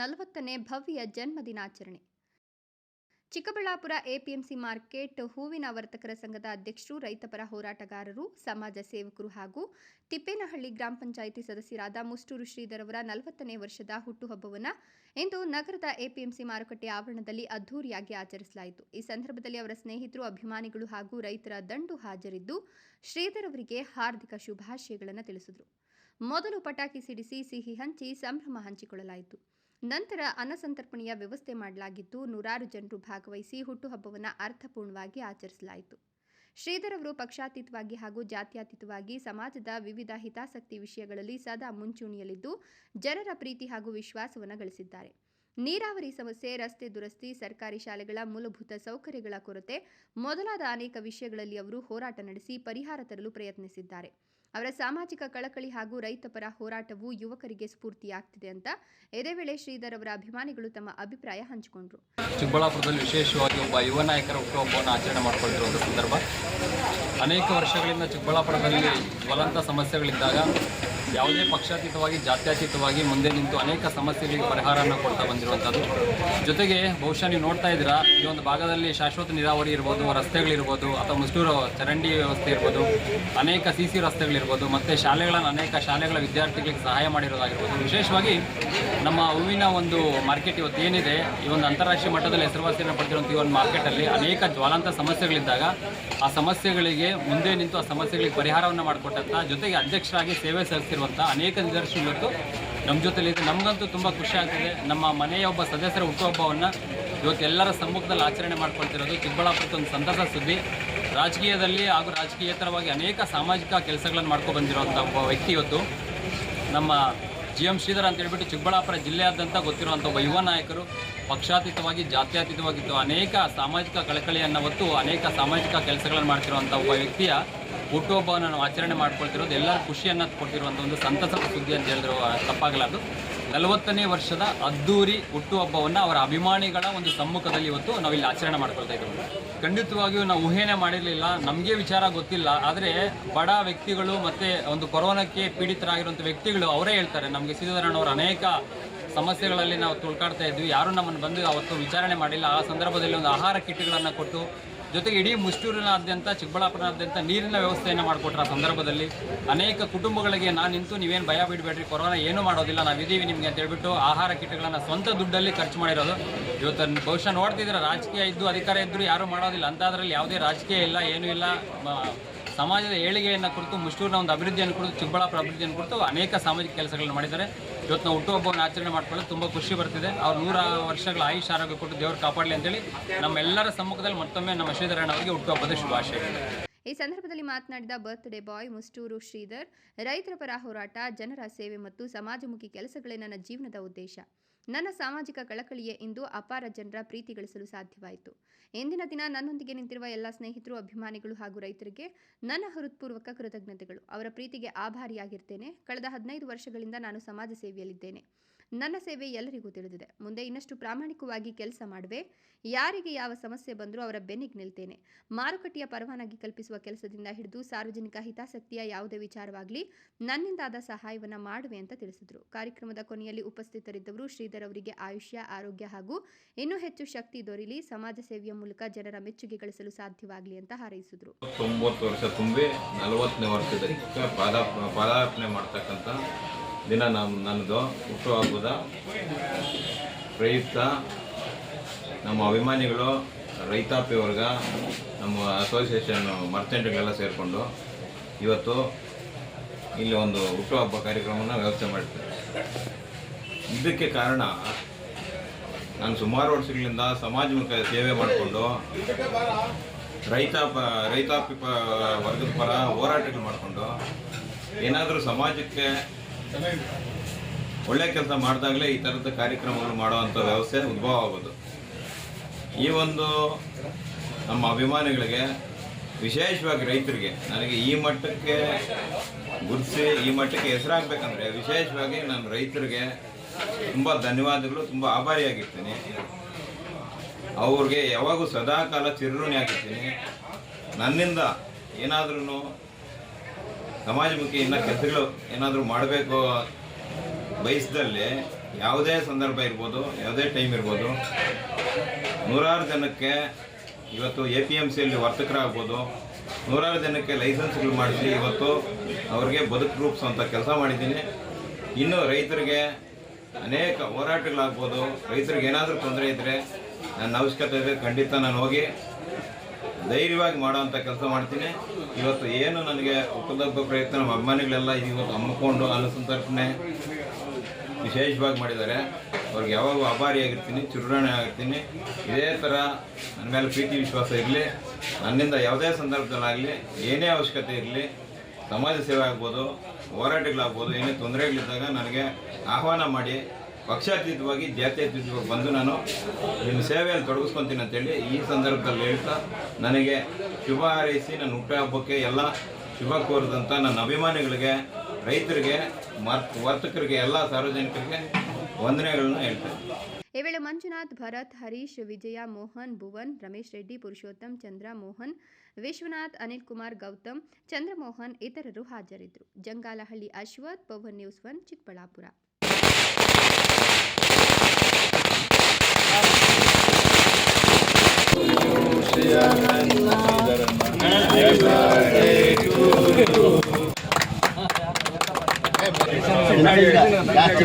ನಲವತ್ತನೇ ಭವ್ಯ ಜನ್ಮದಿನಾಚರಣೆ. ಚಿಕ್ಕಬಳ್ಳಾಪುರ ಎಪಿಎಂಸಿ ಮಾರ್ಕೆಟ್ ಹೂವಿನ ವರ್ತಕರ ಸಂಘದ ಅಧ್ಯಕ್ಷರು, ರೈತಪರ ಹೋರಾಟಗಾರರು, ಸಮಾಜ ಸೇವಕರು ಹಾಗೂ ತಿಪ್ಪೇನಹಳ್ಳಿ ಗ್ರಾಮ ಪಂಚಾಯಿತಿ ಸದಸ್ಯರಾದ ಮುಷ್ಟೂರು ಶ್ರೀಧರ್ ಅವರ ನಲವತ್ತನೇ ವರ್ಷದ ಹುಟ್ಟುಹಬ್ಬವನ್ನು ಇಂದು ನಗರದ ಎಪಿಎಂಸಿ ಮಾರುಕಟ್ಟೆ ಆವರಣದಲ್ಲಿ ಅದ್ದೂರಿಯಾಗಿ ಆಚರಿಸಲಾಯಿತು. ಈ ಸಂದರ್ಭದಲ್ಲಿ ಅವರ ಸ್ನೇಹಿತರು, ಅಭಿಮಾನಿಗಳು ಹಾಗೂ ರೈತರ ದಂಡು ಹಾಜರಿದ್ದು, ಶ್ರೀಧರ್ ಅವರಿಗೆ ಹಾರ್ದಿಕ ಶುಭಾಶಯಗಳನ್ನು ತಿಳಿಸಿದರು. ಮೊದಲು ಪಟಾಕಿ ಸಿಡಿಸಿ, ಸಿಹಿ ಹಂಚಿ, ಸಂಭ್ರಮ ಹಂಚಿಕೊಳ್ಳಲಾಯಿತು. ನಂತರ ಅನ್ನಸಂತರ್ಪಣೆಯ ವ್ಯವಸ್ಥೆ ಮಾಡಲಾಗಿದ್ದು, ನೂರಾರು ಜನರು ಭಾಗವಹಿಸಿ ಹುಟ್ಟುಹಬ್ಬವನ್ನು ಅರ್ಥಪೂರ್ಣವಾಗಿ ಆಚರಿಸಲಾಯಿತು. ಶ್ರೀಧರ್ ಅವರು ಪಕ್ಷಾತೀತವಾಗಿ ಹಾಗೂ ಜಾತ್ಯಾತೀತವಾಗಿ ಸಮಾಜದ ವಿವಿಧ ಹಿತಾಸಕ್ತಿ ವಿಷಯಗಳಲ್ಲಿ ಸದಾ ಮುಂಚೂಣಿಯಲ್ಲಿದ್ದು, ಜನರ ಪ್ರೀತಿ ಹಾಗೂ ವಿಶ್ವಾಸವನ್ನು ಗಳಿಸಿದ್ದಾರೆ. ನೀರಾವರಿ ಸಮಸ್ಯೆ, ರಸ್ತೆ ದುರಸ್ತಿ, ಸರ್ಕಾರಿ ಶಾಲೆಗಳ ಮೂಲಭೂತ ಸೌಕರ್ಯಗಳ ಕೊರತೆ ಮೊದಲಾದ ಅನೇಕ ವಿಷಯಗಳಲ್ಲಿ ಅವರು ಹೋರಾಟ ನಡೆಸಿ ಪರಿಹಾರ ತರಲು ಪ್ರಯತ್ನಿಸಿದ್ದಾರೆ. ಅವರ ಸಾಮಾಜಿಕ ಕಳಕಳಿ ಹಾಗೂ ರೈತಪರ ಹೋರಾಟವು ಯುವಕರಿಗೆ ಸ್ಫೂರ್ತಿಯಾಗ್ತಿದೆ ಅಂತ ಇದೇ ವೇಳೆ ಶ್ರೀಧರ್ ಅವರ ಅಭಿಮಾನಿಗಳು ತಮ್ಮ ಅಭಿಪ್ರಾಯ ಹಂಚಿಕೊಂಡರು. ಚಿಕ್ಕಬಳ್ಳಾಪುರದಲ್ಲಿ ವಿಶೇಷವಾಗಿ ಒಬ್ಬ ಯುವ ನಾಯಕರ ಹುಟ್ಟುಹಬ್ಬವನ್ನು ಆಚರಣೆ ಮಾಡಿಕೊಂಡಿರುವ ಸಂದರ್ಭ. ಅನೇಕ ವರ್ಷಗಳಿಂದ ಚಿಕ್ಕಬಳ್ಳಾಪುರದಲ್ಲಿ ಜ್ವಲಂತ ಸಮಸ್ಯೆಗಳಿದ್ದಾಗ ಯಾವುದೇ ಪಕ್ಷಾತೀತವಾಗಿ, ಜಾತ್ಯತೀತವಾಗಿ ಮುಂದೆ ನಿಂತು ಅನೇಕ ಸಮಸ್ಯೆಗಳಿಗೆ ಪರಿಹಾರವನ್ನು ಕೊಡ್ತಾ ಬಂದಿರುವಂಥದ್ದು. ಜೊತೆಗೆ ಬಹುಶಃ ನೀವು ನೋಡ್ತಾ ಇದ್ದೀರಾ, ಈ ಒಂದು ಭಾಗದಲ್ಲಿ ಶಾಶ್ವತ ನೀರಾವರಿ ಇರ್ಬೋದು, ರಸ್ತೆಗಳಿರ್ಬೋದು, ಅಥವಾ ಮುಸ್ಲೂರು ಚರಂಡಿ ವ್ಯವಸ್ಥೆ ಇರ್ಬೋದು, ಅನೇಕ ಸಿ ಸಿ ರಸ್ತೆಗಳಿರ್ಬೋದು, ಮತ್ತು ಶಾಲೆಗಳನ್ನು ಅನೇಕ ಶಾಲೆಗಳ ವಿದ್ಯಾರ್ಥಿಗಳಿಗೆ ಸಹಾಯ ಮಾಡಿರೋದಾಗಿರ್ಬೋದು. ವಿಶೇಷವಾಗಿ ನಮ್ಮ ಹೂವಿನ ಒಂದು ಮಾರ್ಕೆಟ್ ಇವತ್ತು ಏನಿದೆ, ಈ ಒಂದು ಅಂತಾರಾಷ್ಟ್ರೀಯ ಮಟ್ಟದಲ್ಲಿ ಹೆಸರುವಾಸಿಯನ್ನು ಪಡೆದಿರುವಂಥ ಈ ಒಂದು ಮಾರ್ಕೆಟಲ್ಲಿ ಅನೇಕ ಜ್ವಾಲಾಂತ ಸಮಸ್ಯೆಗಳಿದ್ದಾಗ ಆ ಸಮಸ್ಯೆಗಳಿಗೆ ಮುಂದೆ ನಿಂತು ಆ ಸಮಸ್ಯೆಗಳಿಗೆ ಪರಿಹಾರವನ್ನು ಮಾಡಿಕೊಟ್ಟಂಥ ಜೊತೆಗೆ ಅಧ್ಯಕ್ಷರಾಗಿ ಸೇವೆ ಸಲ್ಲಿಸಿರುವಂಥ ಅನೇಕ ನಿದರ್ಶನ ಇವತ್ತು. ನಮ್ಮ ಜೊತೆಲಿದೆ ನಮಗಂತೂ ತುಂಬ ಖುಷಿ ಆಗ್ತಿದೆ. ನಮ್ಮ ಮನೆಯ ಒಬ್ಬ ಸದಸ್ಯರ ಹುಟ್ಟುಹಬ್ಬವನ್ನು ಇವತ್ತು ಎಲ್ಲರ ಸಮ್ಮುಖದಲ್ಲಿ ಆಚರಣೆ ಮಾಡ್ಕೊಳ್ತಿರೋದು ಚಿಕ್ಕಬಳ್ಳಾಪುರದ ಒಂದು ಸಂತಸ ಸುದ್ದಿ. ರಾಜಕೀಯದಲ್ಲಿ ಹಾಗೂ ರಾಜಕೀಯೇತರವಾಗಿ ಅನೇಕ ಸಾಮಾಜಿಕ ಕೆಲಸಗಳನ್ನು ಮಾಡ್ಕೊಂಡು ಬಂದಿರುವಂಥ ಒಬ್ಬ ವ್ಯಕ್ತಿ ಇವತ್ತು. ನಮ್ಮ ಜಿ ಎಂ ಶ್ರೀಧರ್ ಅಂತ ಹೇಳ್ಬಿಟ್ಟು ಚಿಕ್ಕಬಳ್ಳಾಪುರ ಜಿಲ್ಲೆಯಾದ್ಯಂತ ಗೊತ್ತಿರುವಂಥ ಒಬ್ಬ ಯುವ ನಾಯಕರು. ಪಕ್ಷಾತೀತವಾಗಿ, ಜಾತ್ಯಾತೀತವಾಗಿದ್ದು ಅನೇಕ ಸಾಮಾಜಿಕ ಕಳಕಳಿಯನ್ನು ಹೊತ್ತು ಅನೇಕ ಸಾಮಾಜಿಕ ಕೆಲಸಗಳನ್ನು ಮಾಡ್ತಿರುವಂಥ ಒಬ್ಬ ವ್ಯಕ್ತಿಯ ಹುಟ್ಟುಹಬ್ಬವನ್ನು ನಾವು ಆಚರಣೆ ಮಾಡ್ಕೊಳ್ತಿರೋದು, ಎಲ್ಲರೂ ಖುಷಿಯನ್ನು ಕೊಟ್ಟಿರುವಂಥ ಒಂದು ಸಂತಸದ ಸುದ್ದಿ ಅಂತ ಹೇಳಿದ್ರು ತಪ್ಪಾಗಲಾರ್ದು. ನಲವತ್ತನೇ ವರ್ಷದ ಅದ್ದೂರಿ ಹುಟ್ಟುಹಬ್ಬವನ್ನು ಅವರ ಅಭಿಮಾನಿಗಳ ಒಂದು ಸಮ್ಮುಖದಲ್ಲಿ ಇವತ್ತು ನಾವು ಇಲ್ಲಿ ಆಚರಣೆ ಮಾಡ್ಕೊಳ್ತಾ ಇದ್ದೀವಿ. ಖಂಡಿತವಾಗಿಯೂ ನಾವು ಊಹೆನೇ ಮಾಡಿರಲಿಲ್ಲ, ನಮಗೆ ವಿಚಾರ ಗೊತ್ತಿಲ್ಲ, ಆದರೆ ಬಡ ವ್ಯಕ್ತಿಗಳು ಮತ್ತು ಒಂದು ಕೊರೋನಾಕ್ಕೆ ಪೀಡಿತರಾಗಿರುವಂಥ ವ್ಯಕ್ತಿಗಳು ಅವರೇ ಹೇಳ್ತಾರೆ, ನಮಗೆ ಶ್ರೀಧರಣ್ಣವರು ಅನೇಕ ಸಮಸ್ಯೆಗಳಲ್ಲಿ ನಾವು ತುಳ್ಕಾಡ್ತಾ ಇದ್ವಿ, ಯಾರೂ ನಮ್ಮನ್ನು ಬಂದು ಅವತ್ತು ವಿಚಾರಣೆ ಮಾಡಿಲ್ಲ, ಆ ಸಂದರ್ಭದಲ್ಲಿ ಒಂದು ಆಹಾರ ಕಿಟ್ಗಳನ್ನು ಕೊಟ್ಟು ಜೊತೆಗೆ ಇಡೀ ಮುಷ್ಟೂರಿನಾದ್ಯಂತ, ಚಿಕ್ಕಬಳ್ಳಾಪುರನಾದ್ಯಂತ ನೀರಿನ ವ್ಯವಸ್ಥೆಯನ್ನು ಮಾಡಿಕೊಟ್ರ ಸಂದರ್ಭದಲ್ಲಿ ಅನೇಕ ಕುಟುಂಬಗಳಿಗೆ ನಾನು ನಿಂತು ನೀವೇನು ಭಯ ಬಿಡಬೇಡ್ರಿ, ಕೊರೋನಾ ಏನೂ ಮಾಡೋದಿಲ್ಲ, ನಾವು ಇದ್ದೀವಿ ನಿಮಗೆ ಅಂತ ಹೇಳ್ಬಿಟ್ಟು ಆಹಾರ ಕಿಟ್ಗಳನ್ನು ಸ್ವಂತ ದುಡ್ಡಲ್ಲಿ ಖರ್ಚು ಮಾಡಿರೋದು. ಇವತ್ತು ಬಹುಶಃ ನೋಡ್ತಿದ್ರೆ ರಾಜಕೀಯ ಇದ್ದು ಅಧಿಕಾರ ಇದ್ದರೂ ಯಾರೂ ಮಾಡೋದಿಲ್ಲ ಅಂಥದ್ರಲ್ಲಿ ಯಾವುದೇ ರಾಜಕೀಯ ಇಲ್ಲ, ಏನೂ ಇಲ್ಲ. ಸಮಾಜದ ಏಳಿಗೆಯನ್ನು ಕುರಿತು ಮುಷ್ಟೂರಿನ ಒಂದು ಅಭಿವೃದ್ಧಿಯನ್ನು ಕುರಿತು, ಚಿಕ್ಕಬಳ್ಳಾಪುರ ಅಭಿವೃದ್ಧಿಯನ್ನು ಕುರಿತು ಅನೇಕ ಸಾಮಾಜಿಕ ಕೆಲಸಗಳನ್ನು ಮಾಡಿದ್ದಾರೆ. ಇವತ್ತು ನಾವು ಹುಟ್ಟುಹಬ್ಬವನ್ನು ಆಚರಣೆ ಮಾಡ್ಕೊಳ್ಳೋದು ತುಂಬ ಖುಷಿ ಬರ್ತಿದೆ. ಅವ್ರು ನೂರ ವರ್ಷಗಳ ಆಯುಷ್ ಆರೋಗ್ಯ ಕೊಟ್ಟು ದೇವರು ಕಾಪಾಡಲಿ ಅಂತೇಳಿ ನಮ್ಮೆಲ್ಲರ ಸಮ್ಮುಖದಲ್ಲಿ ಮತ್ತೊಮ್ಮೆ ನಮ್ಮ ಶ್ರೀಧರಣ್ಣ ಅವರಿಗೆ ಹುಟ್ಟುಹಬ್ಬದ ಶುಭಾಶಯಗಳು. ಈ ಸಂದರ್ಭದಲ್ಲಿ ಮಾತನಾಡಿದ ಬರ್ತ್ಡೇ ಬಾಯ್ ಮುಸ್ಟೂರು ಶ್ರೀಧರ್, ರೈತರ ಪರ ಹೋರಾಟ, ಜನರ ಸೇವೆ ಮತ್ತು ಸಮಾಜಮುಖಿ ಕೆಲಸಗಳೇ ನನ್ನ ಜೀವನದ ಉದ್ದೇಶ. ನನ್ನ ಸಾಮಾಜಿಕ ಕಳಕಳಿಯೇ ಇಂದು ಅಪಾರ ಜನರ ಪ್ರೀತಿ ಗಳಿಸಲು ಸಾಧ್ಯವಾಯಿತು. ಇಂದಿನ ದಿನ ನನ್ನೊಂದಿಗೆ ನಿಂತಿರುವ ಎಲ್ಲ ಸ್ನೇಹಿತರು, ಅಭಿಮಾನಿಗಳು ಹಾಗೂ ರೈತರಿಗೆ ನನ್ನ ಹೃತ್ಪೂರ್ವಕ ಕೃತಜ್ಞತೆಗಳು. ಅವರ ಪ್ರೀತಿಗೆ ಆಭಾರಿಯಾಗಿರ್ತೇನೆ. ಕಳೆದ ಹದಿನೈದು ವರ್ಷಗಳಿಂದ ನಾನು ಸಮಾಜ ಸೇವೆಯಲ್ಲಿದ್ದೇನೆ. ನನ್ನ ಸೇವೆ ಎಲ್ಲರಿಗೂ ತಿಳಿದಿದೆ. ಮುಂದೆ ಇನ್ನಷ್ಟು ಪ್ರಾಮಾಣಿಕವಾಗಿ ಕೆಲಸ ಮಾಡುವೆ. ಯಾರಿಗೆ ಯಾವ ಸಮಸ್ಯೆ ಬಂದರೂ ಅವರ ಬೆನ್ನಿಗೆ ನಿಲ್ತೇನೆ. ಮಾರುಕಟ್ಟೆಯ ಪರವಾನಗಿ ಕಲ್ಪಿಸುವ ಕೆಲಸದಿಂದ ಹಿಡಿದು ಸಾರ್ವಜನಿಕ ಹಿತಾಸಕ್ತಿಯ ಯಾವುದೇ ವಿಚಾರವಾಗಲಿ ನನ್ನಿಂದಾದ ಸಹಾಯವನ್ನು ಮಾಡುವೆ ಅಂತ ತಿಳಿಸಿದರು. ಕಾರ್ಯಕ್ರಮದ ಕೊನೆಯಲ್ಲಿ ಉಪಸ್ಥಿತರಿದ್ದವರು ಶ್ರೀಧರ್ ಅವರಿಗೆ ಆಯುಷ್ಯ, ಆರೋಗ್ಯ ಹಾಗೂ ಇನ್ನೂ ಹೆಚ್ಚು ಶಕ್ತಿ ದೊರೆಯಲಿ ಸಮಾಜ ಸೇವೆಯ ಮೂಲಕ ಜನರ ಮೆಚ್ಚುಗೆ ಗಳಿಸಲು ಸಾಧ್ಯವಾಗಲಿ ಅಂತ ಹಾರೈಸಿದರು. ತೊಂಬತ್ತು ವರ್ಷ ತುಂಬಿ ನಲವತ್ತನೇ ವರ್ಷದಲ್ಲಿ ಪಾದ ಪಾದಾರ್ಪಣೆ ಮಾಡ್ತಕ್ಕಂಥ ದಿನ ನಮ್ಮ ನನ್ನದು ಹುಟ್ಟುಹಬ್ಬದ ಪ್ರಯುಕ್ತ ನಮ್ಮ ಅಭಿಮಾನಿಗಳು, ರೈತಾಪಿ ವರ್ಗ, ನಮ್ಮ ಅಸೋಸಿಯೇಷನ್ ಮರ್ಚೆಂಟ್ಗಳೆಲ್ಲ ಸೇರಿಕೊಂಡು ಇವತ್ತು ಇಲ್ಲಿ ಒಂದು ಹುಟ್ಟುಹಬ್ಬ ಕಾರ್ಯಕ್ರಮವನ್ನು ವ್ಯವಸ್ಥೆ ಮಾಡ್ತೀವಿ ಇದಕ್ಕೆ ಕಾರಣ ನಾನು ಸುಮಾರು ವರ್ಷಗಳಿಂದ ಸಮಾಜಮುಖ ಸೇವೆ ಮಾಡಿಕೊಂಡು ರೈತಾಪ, ರೈತಾಪಿ ಪ, ವರ್ಗದ ಪರ ಹೋರಾಟಗಳು ಮಾಡಿಕೊಂಡು ಏನಾದರೂ ಸಮಾಜಕ್ಕೆ ಒಳ್ಳೆ ಕೆಲಸ ಮಾಡಿದಾಗಲೇ ಈ ಥರದ ಕಾರ್ಯಕ್ರಮಗಳು ಮಾಡುವಂಥ ವ್ಯವಸ್ಥೆ ಉದ್ಭವ ಆಗೋದು ಈ ಒಂದು ನಮ್ಮ ಅಭಿಮಾನಿಗಳಿಗೆ, ವಿಶೇಷವಾಗಿ ರೈತರಿಗೆ, ನನಗೆ ಈ ಮಟ್ಟಕ್ಕೆ ಗುರುತಿಸಿ, ಈ ಮಟ್ಟಕ್ಕೆ ಹೆಸರಾಗಬೇಕಂದ್ರೆ ವಿಶೇಷವಾಗಿ ನಾನು ರೈತರಿಗೆ ತುಂಬ ಧನ್ಯವಾದಗಳು, ತುಂಬ ಆಭಾರಿಯಾಗಿರ್ತೀನಿ. ಅವ್ರಿಗೆ ಯಾವಾಗೂ ಸದಾಕಾಲ ಚಿರಋಣಿ ಆಗಿರ್ತೀನಿ ನನ್ನಿಂದ ಏನಾದ್ರೂ ಸಮಾಜಮುಖಿ ಇನ್ನ ಕೆಲಸಗಳು ಏನಾದರೂ ಮಾಡಬೇಕು ಬಯಸಿದಲ್ಲಿ ಯಾವುದೇ ಸಂದರ್ಭ ಇರ್ಬೋದು, ಯಾವುದೇ ಟೈಮ್ ಇರ್ಬೋದು. ನೂರಾರು ಜನಕ್ಕೆ ಇವತ್ತು ಎ ಪಿ ಎಂ ಸಿಯಲ್ಲಿ ವರ್ತಕರಾಗ್ಬೋದು. ನೂರಾರು ಜನಕ್ಕೆ ಲೈಸೆನ್ಸ್ಗಳು ಮಾಡಿಸಿ ಇವತ್ತು ಅವ್ರಿಗೆ ಬದುಕು ರೂಪಿಸುವಂಥ ಕೆಲಸ ಮಾಡಿದ್ದೀನಿ. ಇನ್ನು ರೈತರಿಗೆ ಅನೇಕ ಹೋರಾಟಗಳಾಗ್ಬೋದು. ರೈತರಿಗೆ ಏನಾದರೂ ತೊಂದರೆ ಇದ್ದರೆ ನನ್ನ ಅವಶ್ಯಕತೆ ಇದೆ, ಖಂಡಿತ ನಾನು ಹೋಗಿ ಧೈರ್ಯವಾಗಿ ಮಾಡೋವಂಥ ಕೆಲಸ ಮಾಡ್ತೀನಿ. ಇವತ್ತು ಏನು ನನಗೆ ಉಪಲಬ್ಧ ಪ್ರಯತ್ನ ನಮ್ಮ ಅಭಿಮಾನಿಗಳೆಲ್ಲ ಇವತ್ತು ಹಮ್ಮಿಕೊಂಡು ಅನುಸಂತರ್ಪಣೆ ವಿಶೇಷವಾಗಿ ಮಾಡಿದ್ದಾರೆ. ಅವ್ರಿಗೆ ಯಾವಾಗೂ ಅಭಾರಿಯಾಗಿರ್ತೀನಿ ಚುರುಣೆ ಆಗಿರ್ತೀನಿ. ಇದೇ ಥರ ನನ್ನ ಮೇಲೆ ಪ್ರೀತಿ ವಿಶ್ವಾಸ ಇರಲಿ. ನನ್ನಿಂದ ಯಾವುದೇ ಸಂದರ್ಭದಲ್ಲಾಗಲಿ, ಏನೇ ಅವಶ್ಯಕತೆ ಇರಲಿ, ಸಮಾಜ ಸೇವೆ ಆಗ್ಬೋದು, ಹೋರಾಟಗಳಾಗ್ಬೋದು, ಏನೇ ತೊಂದರೆಗಳಿದ್ದಾಗ ನನಗೆ ಆಹ್ವಾನ ಮಾಡಿ ಪಕ್ಷಾತೀತವಾಗಿ, ಜಾತ್ಯತೀತವಾಗಿ ಬಂದು ನಾನು ನಿಮ್ಮ ಸೇವೆಯನ್ನು ತೊಡಗಿಸ್ಕೊತೀನಿ ಅಂತೇಳಿ ಈ ಸಂದರ್ಭದಲ್ಲಿ ಹೇಳ್ತಾ ನನಗೆ ಶುಭ ಹಾರೈಸಿ, ನನ್ನ ಹುಟ್ಟುಹಬ್ಬಕ್ಕೆ ಎಲ್ಲ ಶುಭ ಕೋರಿದಂಥ ನನ್ನ ಅಭಿಮಾನಿಗಳಿಗೆ, ರೈತರಿಗೆ ವರ್ತಕರಿಗೆ, ಎಲ್ಲ ಸಾರ್ವಜನಿಕರಿಗೆ ವಂದನೆಗಳನ್ನ ಹೇಳ್ತೇನೆ ಈ ವೇಳೆ ಮಂಜುನಾಥ್, ಭರತ್, ಹರೀಶ್, ವಿಜಯ, ಮೋಹನ್, ಭುವನ್, ರಮೇಶ್ ರೆಡ್ಡಿ, ಪುರುಷೋತ್ತಮ್, ಚಂದ್ರ ಮೋಹನ್, ವಿಶ್ವನಾಥ್, ಅನಿಲ್ ಕುಮಾರ್, ಗೌತಮ್ ಚಂದ್ರಮೋಹನ್ ಇತರರು ಹಾಜರಿದ್ದರು. Jangalahalli Ashwath, Pavan news one, Chikkaballapur. ಯಾಕೆ